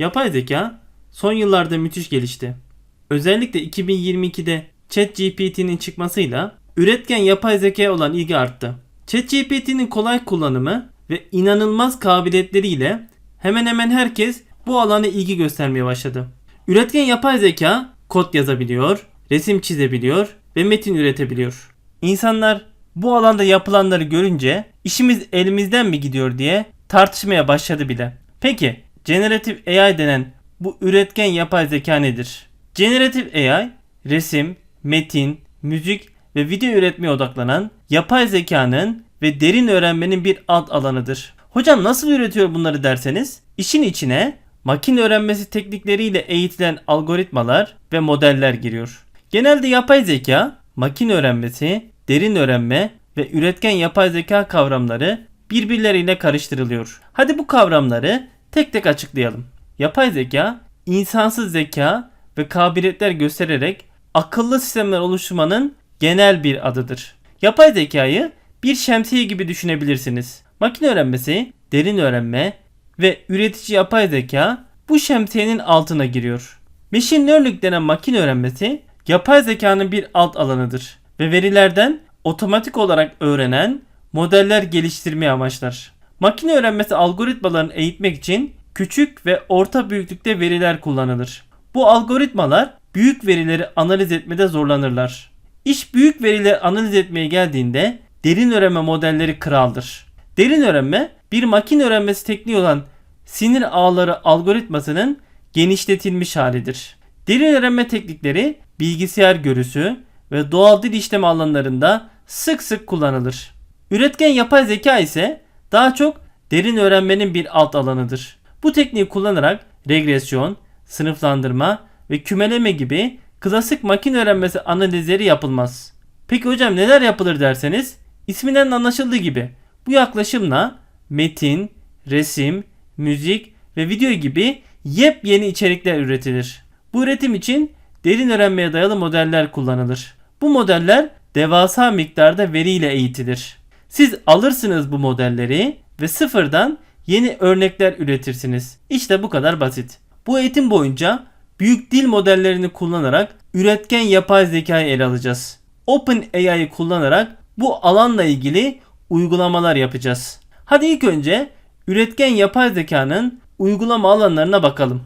Yapay zeka son yıllarda müthiş gelişti. Özellikle 2022'de ChatGPT'nin çıkmasıyla üretken yapay zekaya olan ilgi arttı. ChatGPT'nin kolay kullanımı ve inanılmaz kabiliyetleriyle hemen hemen herkes bu alana ilgi göstermeye başladı. Üretken yapay zeka kod yazabiliyor, resim çizebiliyor ve metin üretebiliyor. İnsanlar bu alanda yapılanları görünce işimiz elimizden mi gidiyor diye tartışmaya başladı bile. Peki Generative AI denen bu üretken yapay zeka nedir? Generative AI resim, metin, müzik ve video üretmeye odaklanan yapay zekanın ve derin öğrenmenin bir alt alanıdır. Hocam nasıl üretiyor bunları derseniz işin içine makine öğrenmesi teknikleriyle eğitilen algoritmalar ve modeller giriyor. Genelde yapay zeka, makine öğrenmesi, derin öğrenme ve üretken yapay zeka kavramları birbirleriyle karıştırılıyor. Hadi bu kavramları tek tek açıklayalım. Yapay zeka, insansız zeka ve kabiliyetler göstererek akıllı sistemler oluşturmanın genel bir adıdır. Yapay zekayı bir şemsiye gibi düşünebilirsiniz. Makine öğrenmesi, derin öğrenme ve üretici yapay zeka bu şemsiyenin altına giriyor. Machine Learning denen makine öğrenmesi yapay zekanın bir alt alanıdır ve verilerden otomatik olarak öğrenen modeller geliştirmeyi amaçlar. Makine öğrenmesi algoritmalarını eğitmek için küçük ve orta büyüklükte veriler kullanılır. Bu algoritmalar büyük verileri analiz etmede zorlanırlar. İş büyük verileri analiz etmeye geldiğinde derin öğrenme modelleri kraldır. Derin öğrenme bir makine öğrenmesi tekniği olan sinir ağları algoritmasının genişletilmiş halidir. Derin öğrenme teknikleri bilgisayar görüsü ve doğal dil işleme alanlarında sık sık kullanılır. Üretken yapay zeka ise daha çok derin öğrenmenin bir alt alanıdır. Bu tekniği kullanarak regresyon, sınıflandırma ve kümeleme gibi klasik makine öğrenmesi analizleri yapılmaz. Peki hocam neler yapılır derseniz isminden anlaşıldığı gibi bu yaklaşımla metin, resim, müzik ve video gibi yepyeni içerikler üretilir. Bu üretim için derin öğrenmeye dayalı modeller kullanılır. Bu modeller devasa miktarda veriyle eğitilir. Siz alırsınız bu modelleri ve sıfırdan yeni örnekler üretirsiniz. İşte bu kadar basit. Bu eğitim boyunca büyük dil modellerini kullanarak üretken yapay zekayı ele alacağız. OpenAI'yı kullanarak bu alanla ilgili uygulamalar yapacağız. Hadi ilk önce üretken yapay zekanın uygulama alanlarına bakalım.